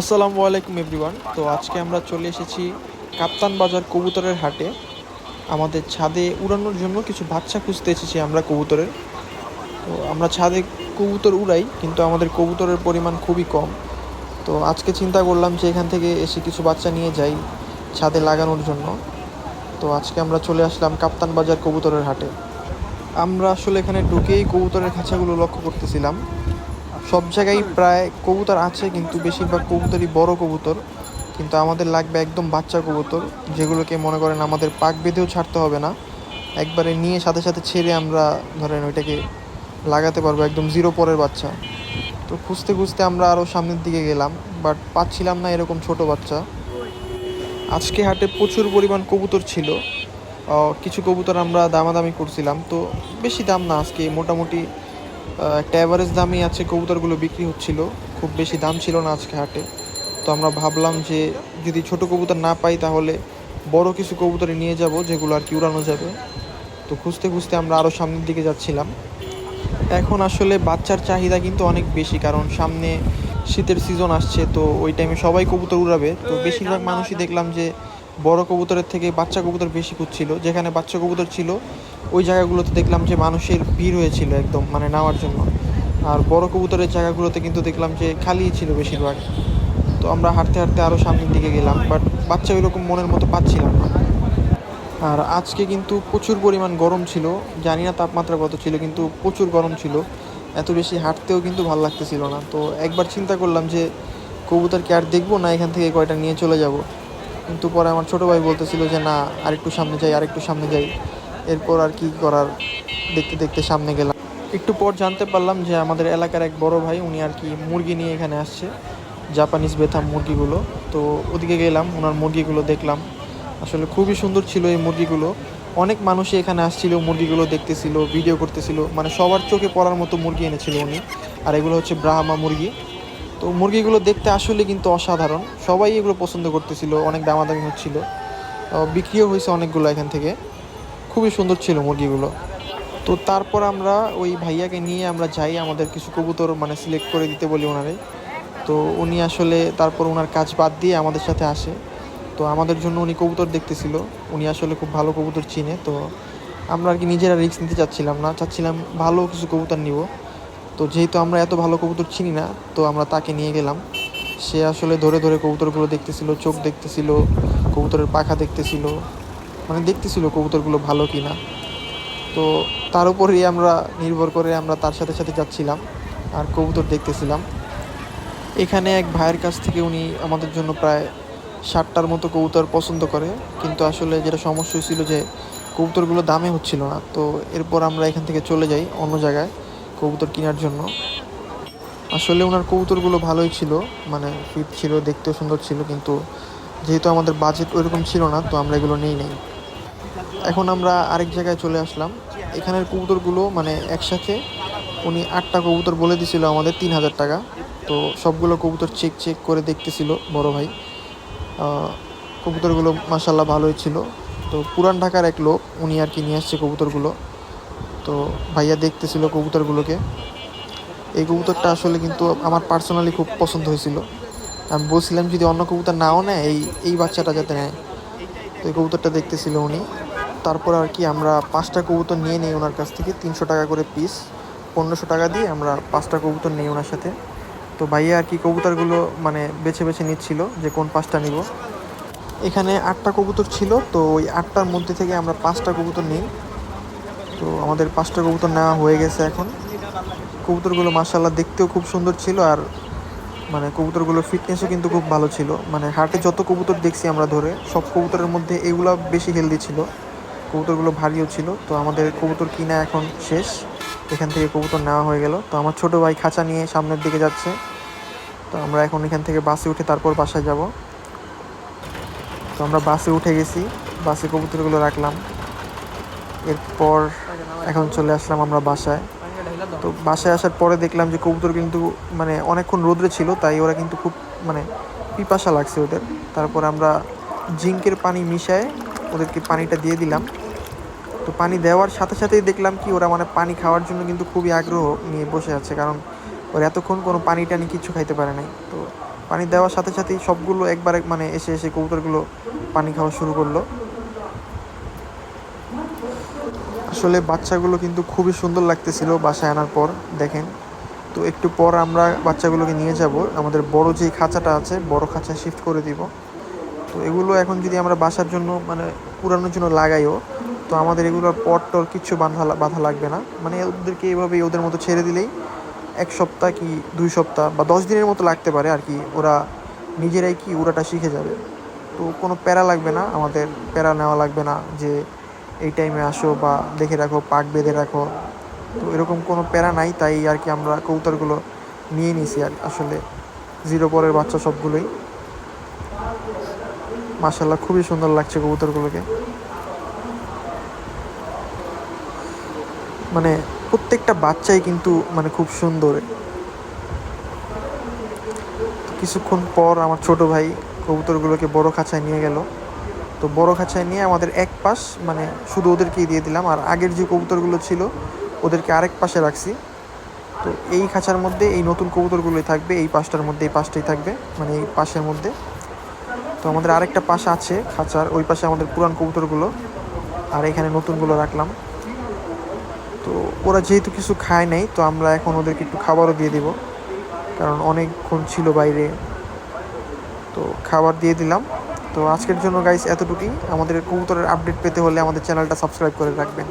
আসসালামু আলাইকুম এভরিওয়ান তো আজকে আমরা চলে এসেছি কাপ্তান বাজার কবুতরের হাটে। আমাদের ছাদে উড়ানোর জন্য কিছু বাচ্চা খুঁজতে এসেছি আমরা কবুতরের। তো আমরা ছাদে কবুতর উড়াই, কিন্তু আমাদের কবুতরের পরিমাণ খুবই কম। তো আজকে চিন্তা করলাম যে এখান থেকে এসে কিছু বাচ্চা নিয়ে যাই ছাদে লাগানোর জন্য। তো আজকে আমরা চলে আসলাম কাপ্তান বাজার কবুতরের হাটে। আমরা আসলে এখানে ঢুকেই কবুতরের খাঁচাগুলো লক্ষ্য করতেছিলাম। সব জায়গায় প্রায় কবুতর আছে, কিন্তু বেশিরভাগ কবুতরই বড় কবুতর। কিন্তু আমাদের লাগবে একদম বাচ্চা কবুতর, যেগুলোকে মনে করেন আমাদের পাক বেঁধেও ছাড়তে হবে না। একবারে নিয়ে সাথে সাথে ছেড়ে আমরা ধরেন ওইটাকে লাগাতে পারব, একদম জিরো পরের বাচ্চা। তো খুঁজতে খুঁজতে আমরা আরও সামনের দিকে গেলাম বাট পাচ্ছিলাম না এরকম ছোট বাচ্চা। আজকে হাটে প্রচুর পরিমাণ কবুতর ছিল। কিছু কবুতর আমরা দামাদামি করছিলাম, তো বেশি দাম না, আজকে মোটামুটি একটা অ্যাভারেজ দামই আছে, কবুতরগুলো বিক্রি হচ্ছিল। খুব বেশি দাম ছিল না আজকে হাটে। তো আমরা ভাবলাম যে, যদি ছোট কবুতর না পাই তাহলে বড় কিছু কবুতরে নিয়ে যাব, যেগুলো আর কি উড়ানো যাবে। তো খুঁজতে খুঁজতে আমরা আরও সামনের দিকে যাচ্ছিলাম। এখন আসলে বাচ্চার চাহিদা কিন্তু অনেক বেশি, কারণ সামনে শীতের সিজন আসছে, তো ওই টাইমে সবাই কবুতর উড়াবে। তো বেশিরভাগ মানুষই দেখলাম যে, বড় কবুতরের থেকে বাচ্চা কবুতর বেশি খুঁজছিল। যেখানে বাচ্চা কবুতর ছিল ওই জায়গাগুলোতে দেখলাম যে মানুষের ভিড় হয়েছিল একদম মানে নেওয়ার জন্য। আর বড় কবুতরের জায়গাগুলোতে কিন্তু দেখলাম যে খালি ছিল বেশিরভাগ। তো আমরা হাঁটতে হাঁটতে আরও সামনের দিকে গেলাম বাট বাচ্চা ওইরকম মনের মতো পাচ্ছিলাম না। আর আজকে কিন্তু প্রচুর পরিমাণ গরম ছিল, জানি না তাপমাত্রা কত ছিল, কিন্তু প্রচুর গরম ছিল। এত বেশি হাঁটতেও কিন্তু ভালো লাগতেছিল না। তো একবার চিন্তা করলাম যে কবুতরকে আর দেখব না, এখান থেকে কয়টা নিয়ে চলে যাব। কিন্তু পরে আমার ছোটো ভাই বলতেছিল যে, না, আরেকটু সামনে যাই, আরেকটু সামনে যাই। এরপর আর কি করার দেখতে দেখতে সামনে গেলাম। একটু পর জানতে পারলাম যে আমাদের এলাকার এক বড় ভাই, উনি আর কি মুরগি নিয়ে এখানে আসছে জাপানিজ বেথাম মুরগিগুলো। তো ওদিকে গেলাম ওনার মুরগিগুলো দেখলাম। আসলে খুবই সুন্দর ছিল এই মুরগিগুলো। অনেক মানুষই এখানে আসছিল, মুরগিগুলো দেখতেছিল ভিডিও করতেছিল। মানে সবার চোখে পড়ার মতো মুরগি এনেছিল উনি। আর এগুলো হচ্ছে ব্রাহ্মা মুরগি। তো মুরগিগুলো দেখতে আসলে কিন্তু অসাধারণ। সবাই এগুলো পছন্দ করতেছিল, অনেক দামাদামি হচ্ছিল। বিক্রিও হয়েছে অনেকগুলো এখান থেকে। খুবই সুন্দর ছিল মুরগিগুলো। তো তারপর আমরা ওই ভাইয়াকে নিয়ে আমরা যাই, আমাদের কিছু কবুতর মানে সিলেক্ট করে দিতে বলি ওনারে। তো উনি আসলে তারপর ওনার কাজ বাদ দিয়ে আমাদের সাথে আসে। তো আমাদের জন্য উনি কবুতর দেখতেছিল। উনি আসলে খুব ভালো কবুতর চিনে। তো আমরা আর কি নিজেরা রিস্ক নিতে চাচ্ছিলাম না। চাচ্ছিলাম ভালো কিছু কবুতর নিব। তো যেহেতু আমরা এত ভালো কবুতর চিনি না, তো আমরা তাকে নিয়ে গেলাম। সে আসলে ধরে ধরে কবুতরগুলো দেখতেছিল, চোখ দেখতেছিল, কবুতরের পাখা দেখতেছিল। মানে দেখতেছিল কবুতরগুলো ভালো কি না তো তার উপরেই আমরা নির্ভর করে আমরা তার সাথে সাথে যাচ্ছিলাম আর কবুতর দেখতেছিলাম। এখানে এক ভাইয়ের কাছ থেকে উনি আমাদের জন্য প্রায় ষাটটার মতো কবুতর পছন্দ করে। কিন্তু আসলে যেটা সমস্যা ছিল যে কবুতরগুলো দামে হচ্ছিল না। তো এরপর আমরা এখান থেকে চলে যাই অন্য জায়গায় কবুতর কেনার জন্য। আসলে ওনার কবুতরগুলো ভালোই ছিল মানে ফিট ছিল, দেখতেও সুন্দর ছিল। কিন্তু যেহেতু আমাদের বাজেট ওইরকম ছিল না, তো আমরা এগুলো নিই নাই। এখন আমরা আরেক জায়গায় চলে আসলাম। এখানের কবুতরগুলো মানে একসাথে উনি আটটা কবুতর বলে দিছিল আমাদের তিন হাজার টাকা। তো সবগুলো কবুতর চেক চেক করে দেখতেছিল বড় ভাই। কবুতরগুলো মাসাল্লাহ ভালোই ছিল। তো পুরান ঢাকার এক লোক, উনি আর কি নিয়ে আসছে কবুতরগুলো। তো ভাইয়া দেখতেছিল কবুতরগুলোকে। এই কবুতরটা আসলে কিন্তু আমার পার্সোনালি খুব পছন্দ হয়েছিল। আমি বলছিলাম যদি অন্য কবুতর নাও নেয়, এই এই বাচ্চাটা যাতে নেয়। তো এই কবুতরটা দেখতেছিল উনি। তারপর আর কি আমরা পাঁচটা কবুতর নিয়ে নিই ওনার কাছ থেকে, তিনশো টাকা করে পিস পনেরোশো টাকা দিয়ে আমরা পাঁচটা কবুতর নিই ওনার সাথে। তো ভাইয়া আর কি কবুতরগুলো মানে বেছে বেছে নিচ্ছিল যে কোন পাঁচটা নিব। এখানে আটটা কবুতর ছিল, তো ওই আটটার মধ্যে থেকে আমরা পাঁচটা কবুতর নিই। তো আমাদের পাঁচটা কবুতর নেওয়া হয়ে গেছে এখন। কবুতরগুলো মাসাল্লাহ দেখতেও খুব সুন্দর ছিল আর মানে কবুতরগুলো ফিটনেসও কিন্তু খুব ভালো ছিল। মানে হাটে যত কবুতর দেখছি আমরা ধরে, সব কবুতরের মধ্যে এগুলো বেশি হেলদি ছিল। কবুতরগুলো ভারীও ছিল, তো আমাদের কবুতর কিনা এখন শেষ। এখান থেকে কবুতর নেওয়া হয়ে গেল। তো আমার ছোট ভাই খাঁচা নিয়ে সামনের দিকে যাচ্ছে। তো আমরা এখন এখান থেকে বাসে উঠে তারপর বাসায় যাব। তো আমরা বাসে উঠে গেছি। বাসে কবুতরগুলো রাখলাম। এরপর এখন চলে আসলাম আমরা বাসায়। তো বাসায় আসার পরে দেখলাম যে কবুতর কিন্তু মানে অনেকক্ষণ রোদ্রে ছিল, তাই ওরা কিন্তু খুব মানে পিপাসা লাগছে ওদের। তারপর আমরা জিঙ্কের পানি মিশায় ওদেরকে পানিটা দিয়ে দিলাম। তো পানি দেওয়ার সাথে সাথেই দেখলাম কি, ওরা মানে পানি খাওয়ার জন্য কিন্তু খুবই আগ্রহ নিয়ে বসে আছে, কারণ ওরা এতক্ষণ কোনো পানি টানি কিছু খাইতে পারে নাই। তো পানি দেওয়ার সাথে সাথেই সবগুলো একবারে মানে এসে এসে কবুতরগুলো পানি খাওয়া শুরু করল। আসলে বাচ্চাগুলো কিন্তু খুবই সুন্দর লাগতেছিল বাসায় আনার পর, দেখেন। তো একটু পর আমরা বাচ্চাগুলোকে নিয়ে যাব, আমাদের বড় যেই খাঁচাটা আছে, বড় খাঁচায় শিফট করে দিব। তো এগুলো এখন যদি আমরা বাসার জন্য মানে পুরানোর জন্য লাগাইও তো আমাদের এগুলোর পট টর কিচ্ছু বাঁধা বাঁধা লাগবে না। মানে ওদেরকে এইভাবেই ওদের মতো ছেড়ে দিলেই এক সপ্তাহ কি দুই সপ্তাহ বা দশ দিনের মতো লাগতে পারে আর কি। ওরা নিজেরাই কি উড়াটা শিখে যাবে। তো কোনো প্যারা লাগবে না আমাদের। প্যারা নেওয়া লাগবে না যে এই টাইমে আসো বা দেখে রাখো, পাক বেঁধে রাখো। তো এরকম কোনো প্যারা নাই, তাই আর কি আমরা কবুতরগুলো নিয়ে নিছি আর আসলে। জিরো পরের বাচ্চা সবগুলোই। মাসাল্লাহ খুবই সুন্দর লাগছে কবুতরগুলোকে। মানে প্রত্যেকটা বাচ্চাই কিন্তু মানে খুব সুন্দর। কিছুক্ষণ পর আমার ছোট ভাই কবুতরগুলোকে বড় খাঁচায় নিয়ে গেল। তো বড় খাঁচায় নিয়ে আমাদের এক পাশ মানে শুধু ওদেরকেই দিয়ে দিলাম, আর আগের যে কবুতরগুলো ছিল ওদেরকে আরেক পাশে রাখছি। তো এই খাঁচার মধ্যে, এই নতুন কবুতরগুলোই থাকবে, এই পাশটার মধ্যে, এই পাশটাই থাকবে মানে এই পাশের মধ্যে। তো আমাদের আরেকটা পাশ আছে খাঁচার, ওই পাশে আমাদের পুরান কবুতরগুলো, আর এখানে নতুনগুলো রাখলাম। তো ওরা যেহেতু কিছু খায় নাই, তো আমরা এখন ওদেরকে একটু খাবারও দিয়ে দিব। কারণ অনেকক্ষণ ছিল বাইরে। তো খাবার দিয়ে দিলাম। তো আজকের জন্য গাইস এতটুকুই। আমাদের কবুতরের আপডেট পেতে হলে আমাদের চ্যানেলটা সাবস্ক্রাইব করে রাখবেন।